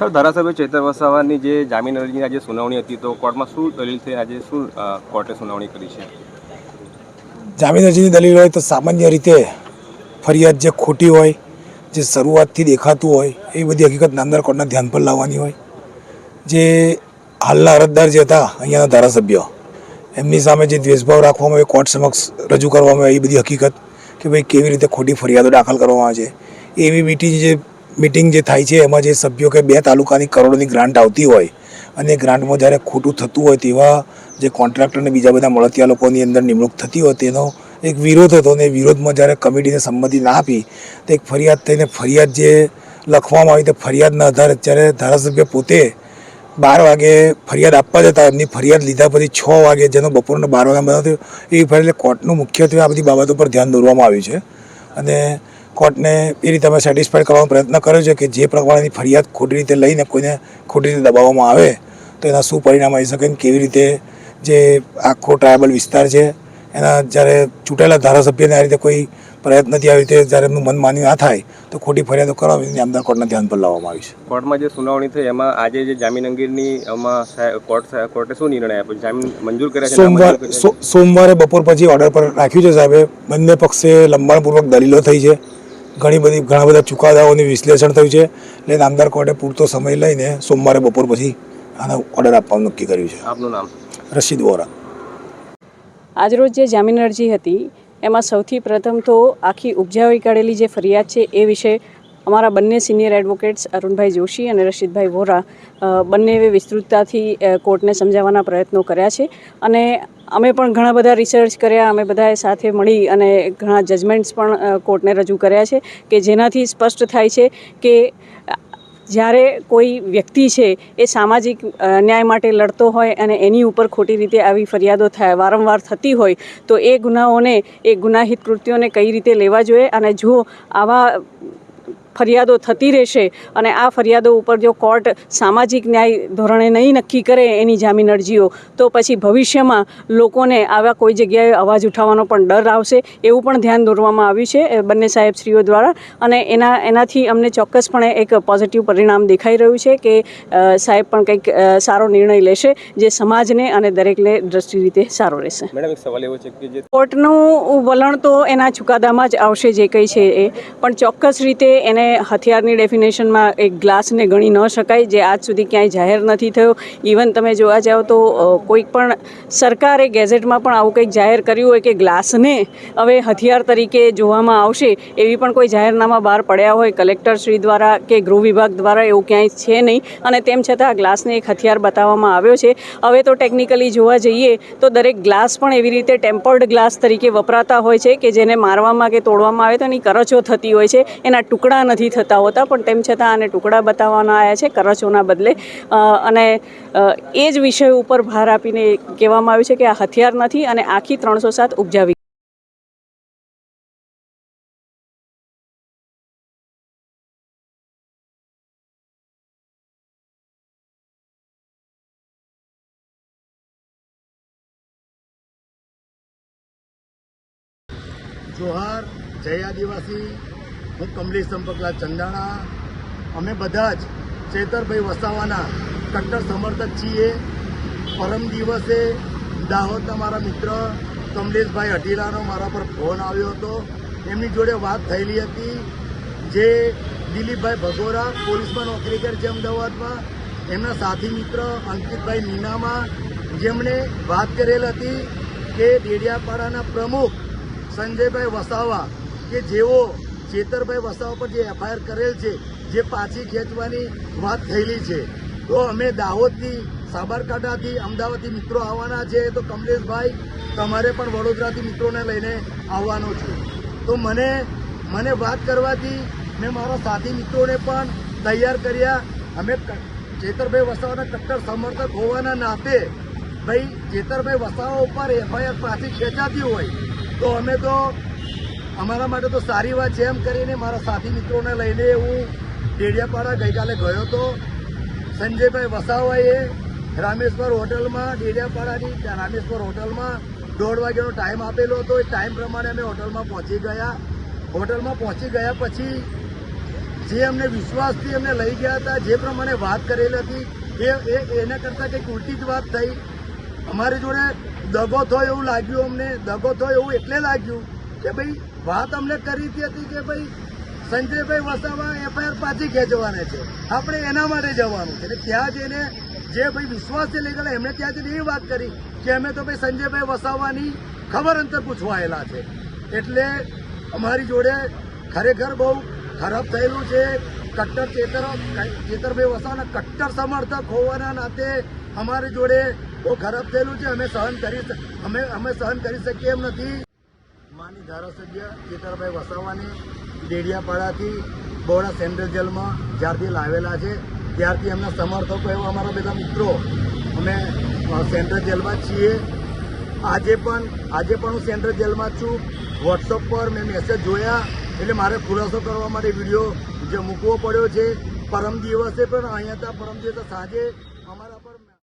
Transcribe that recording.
Sir ધારાસભ્ય ચેતર વસાવાની જે જામીન અરજીની આજે સુનાવણી હતી, તો કોર્ટમાં શું દલીલ થઈ? આજે શું કોર્ટે સુનાવણી કરી છે? જામીન અરજીની દલીલ હોય તો સામાન્ય રીતે ફરિયાદ જે ખોટી હોય, જે શરૂઆતથી દેખાતું હોય, એ બધી હકીકત નામદાર કોર્ટના ધ્યાન પર લાવવાની હોય. જે હાલના અરજદાર જે હતા, અહીંયાના ધારાસભ્ય, એમની સામે જે દ્વેષભાવ રાખવામાં આવે કોર્ટ સમક્ષ રજૂ કરવામાં આવે એ બધી હકીકત કે ભાઈ કેવી રીતે ખોટી ફરિયાદો દાખલ કરવામાં આવે છે. એવી બીટી જે મિટિંગ જે થાય છે, એમાં જે સભ્યો કે બે તાલુકાની કરોડોની ગ્રાન્ટ આવતી હોય અને ગ્રાન્ટમાં જ્યારે ખોટું થતું હોય તેવા જે કોન્ટ્રાક્ટરને બીજા બધા મળતિયા લોકોની અંદર નિમણૂક થતી હોય તેનો એક વિરોધ હતો અને વિરોધમાં જ્યારે કમિટીને સંમતિ ના આપી, તો એક ફરિયાદ થઈને ફરિયાદ જે લખવામાં આવી તે ફરિયાદના આધારે અત્યારે ધારાસભ્ય પોતે બાર વાગે ફરિયાદ આપવા જતા, એમની ફરિયાદ લીધા પછી છ વાગે જેનો બપોરનો બાર વાગે બનાવ્યો એ ફરિયાદ કોર્ટનું મુખ્યત્વે આ બધી બાબતો પર ધ્યાન દોરવામાં આવ્યું છે. અને કોર્ટને એ રીતે અમે સેટિસ્ફાઈડ કરવાનો પ્રયત્ન કર્યો છે કે જે પ્રમાણેની ફરિયાદ ખોટી રીતે લઈને કોઈને ખોટી રીતે દબાવવામાં આવે તો એના શું પરિણામ આવી શકે કેવી રીતે જે આખો ટ્રાયબલ વિસ્તાર છે એના જ્યારે ચૂંટાયેલા ધારાસભ્યને આ રીતે કોઈ પ્રયત્નથી આવી રીતે જ્યારે એમનું મન માની ના થાય તો ખોટી ફરિયાદો કરાવી નામદાર કોર્ટના ધ્યાન પર લાવવામાં આવી છે. કોર્ટમાં જે સુનાવણી થઈ એમાં આજે જે જામીન અંગેની એમાં કોર્ટ કોર્ટે શું નિર્ણય આપ્યો? જામીન મંજૂર કર્યા સોમવાર સોમવારે બપોર પછી ઓર્ડર પર રાખ્યું છે સાહેબે. બંને પક્ષે લંબાણપૂર્વક દલીલો થઈ છે. ઘણી બધી ઘણા બધા ચુકાદાઓનું વિશ્લેષણ થયું છે. એટલે નામદાર કોર્ટે પૂરતો સમય લઈને સોમવારે બપોર પછી આનો ઓર્ડર આપવાનું નક્કી કર્યું છે. આપનું નામ? રશીદ વોરા. આજરોજ જે જામીન અરજી હતી એમાં સૌથી પ્રથમ તો આખી ઉપજાવી કાઢેલી જે ફરિયાદ છે એ વિશે અમારા બંને સિનિયર એડવોકેટ્સ અરુણભાઈ જોશી અને રશીદભાઈ વોરા બંને વિસ્તૃતતાથી કોર્ટને સમજાવવાના પ્રયત્નો કર્યા છે. અને અમે પણ ઘણા બધા રિસર્ચ કર્યા, અમે બધાએ સાથે મળી અને ઘણા જજમેન્ટ્સ પણ કોર્ટને રજૂ કર્યા છે કે જેનાથી સ્પષ્ટ થાય છે કે જ્યારે કોઈ વ્યક્તિ છે એ સામાજિક ન્યાય માટે લડતો હોય અને એની ઉપર ખોટી રીતે આવી ફરિયાદો થાય, વારંવાર થતી હોય, તો એ ગુનાઓને, એ ગુનાહિત કૃત્યોને કઈ રીતે લેવા જોઈએ અને જો આવા ફરિયાદો થતી રહેશે અને આ ફરિયાદો ઉપર જો કોર્ટ સામાજિક ન્યાય ધોરણે નહીં નક્કી કરે એની જામીન અરજીઓ તો પછી ભવિષ્યમાં લોકોને આવા કોઈ જગ્યાએ અવાજ ઉઠાવવાનો પણ ડર આવશે એવું પણ ધ્યાન દોરવામાં આવ્યું છે બંને સાહેબશ્રીઓ દ્વારા. અને એના એનાથી અમને ચોક્કસપણે એક પોઝિટિવ પરિણામ દેખાઈ રહ્યું છે કે સાહેબ પણ કંઈક સારો નિર્ણય લેશે જે સમાજને અને દરેકને દ્રષ્ટિ રીતે સારો રહેશે. મેડમ એક સવાલ એવો છે કે જે કોર્ટનું વલણ તો એના ચુકાદામાં જ આવશે જે કંઈ છે એ પણ ચોક્કસ રીતે એને હથિયારની ડેફિનેશનમાં એક ગ્લાસને ગણી ન શકાય, જે આજ સુધી ક્યાંય જાહેર નથી થયો. ઇવન તમે જોવા જાઓ તો કોઈક પણ સરકારે ગેઝેટમાં પણ આવું કંઈક જાહેર કર્યું હોય કે ગ્લાસને હવે હથિયાર તરીકે જોવામાં આવશે, એવી પણ કોઈ જાહેરનામા બહાર પડ્યા હોય કલેક્ટર શ્રી દ્વારા કે ગૃહ વિભાગ દ્વારા, એવું ક્યાંય છે નહીં. અને તેમ છતાં ગ્લાસને એક હથિયાર બતાવવામાં આવ્યો છે. હવે તો ટેકનિકલી જોવા જઈએ તો દરેક ગ્લાસ પણ એવી રીતે ટેમ્પર્ડ ગ્લાસ તરીકે વપરાતા હોય છે કે જેને મારવામાં કે તોડવામાં આવે તો એની કરચો થતી હોય છે. એના ટુકડા નથી થતા હોતા, પણ તેમ છતાં આને ટુકડા બતાવવાના આવ્યા છે કરચોના બદલે. અને એ જ વિષય ઉપર ભાર આપીને કહેવામાં આવ્યું છે કે આ હથિયાર નથી અને આખી ત્રણસો સાત ઉપજાવી જોહાર, જય આદિવાસી. હું કમલેશ ચંપકલાલ ચંદાણા અમે બધા જ ચેતરભાઈ વસાવાના કટ્ટર સમર્થક છીએ. પરમ દિવસે દાહોદના મારા મિત્ર કમલેશભાઈ અઢીલાનો મારા પર ફોન આવ્યો હતો. એમની જોડે વાત થયેલી હતી જે દિલીપભાઈ ભગોરા, પોલીસમાં નોકરી કરે છે અમદાવાદમાં. એમના સાથી મિત્ર અંકિતભાઈ મીનામાં જેમણે વાત કરેલ હતી કે ડેડિયાપાડાના પ્રમુખ સંજયભાઈ વસાવા કે જેઓ ચેતરભાઈ વસાવા પર જે એફઆઈઆર કરેલ છે, જે પાછી ખેંચવાની વાત થયેલી છે. તો અમે દાહોદથી સાબરકાંઠાથી અમદાવાદથી મિત્રો આવવાના છે. તો કમલેશભાઈ, તમારે પણ વડોદરાથી મિત્રોને લઈને આવવાનો છે. તો મને મને વાત કરવાથી મેં મારા સાથી મિત્રોને પણ તૈયાર કર્યા. અમે ચેતરભાઈ વસાવાના કટ્ટર સમર્થક હોવાના નાતે ભાઈ ચેતરભાઈ વસાવા ઉપર એફઆઈઆર પાછી ખેંચાતી હોય. તો અમે તો અમારા માટે તો સારી વાત છે. એમ કરીને મારા સાથી મિત્રોને લઈને હું ડેડિયાપાડા ગઈકાલે ગયો હતો સંજયભાઈ વસાવાએ રામેશ્વર હોટલમાં ડેડિયાપાડાની રામેશ્વર હોટલમાં દોઢ વાગ્યાનો ટાઈમ આપેલો હતો. એ ટાઈમ પ્રમાણે અમે હોટલમાં પહોંચી ગયા. હોટલમાં પહોંચી ગયા પછી જે અમને વિશ્વાસથી અમને લઈ ગયા હતા, જે પ્રમાણે વાત કરેલી હતી એ, એના કરતાં કંઈક ઉલટી જ વાત થઈ. અમારી જોડે દગો થયો એવું લાગ્યું અમને. દગો થયો એવું એટલે લાગ્યું કે ભાઈ, વાત અમને કરી હતી કે ભાઈ, સંજયભાઈ વસાવા એફઆઈઆર પાછી ખેંચવાના છે. આપણે એના માટે જવાનું છે. એટલે ત્યાં જઈને જે ભાઈ વિશ્વાસથી લઈ ગયેલા એમણે ત્યાં જઈને એ વાત કરી કે અમે તો ભાઈ સંજયભાઈ વસાવાની ખબર અંતર પૂછવા આવેલા છે. એટલે અમારી જોડે ખરેખર બહુ ખરાબ થયેલું છે. કટ્ટર ચેતર, ચેતરભાઈ વસાવાના કટ્ટર સમર્થક હોવાના નાતે અમારી જોડે બહુ ખરાબ થયેલું છે. અમે સહન કરી અમે અમે સહન કરી શકીએ એમ નથી. માની ધારાસભ્ય ચેતરભાઈ વસાવાને ડેડિયાપાડાથી બહોળા સેન્ટ્રલ જેલમાં જ્યારથી લાવેલા છે, ત્યારથી એમના સમર્થકો એવા અમારા બધા મિત્રો. અમે સેન્ટ્રલ જેલમાં છીએ. આજે પણ આજે પણ હું સેન્ટ્રલ જેલમાં છું. વોટ્સઅપ પર મેં મેસેજ જોયા, એટલે મારે ખુલાસો કરવા માટે વીડિયો જે મૂકવો પડ્યો છે. પરમ દિવસે પણ અહીંયા પરમ દિવસે સાંજે અમારા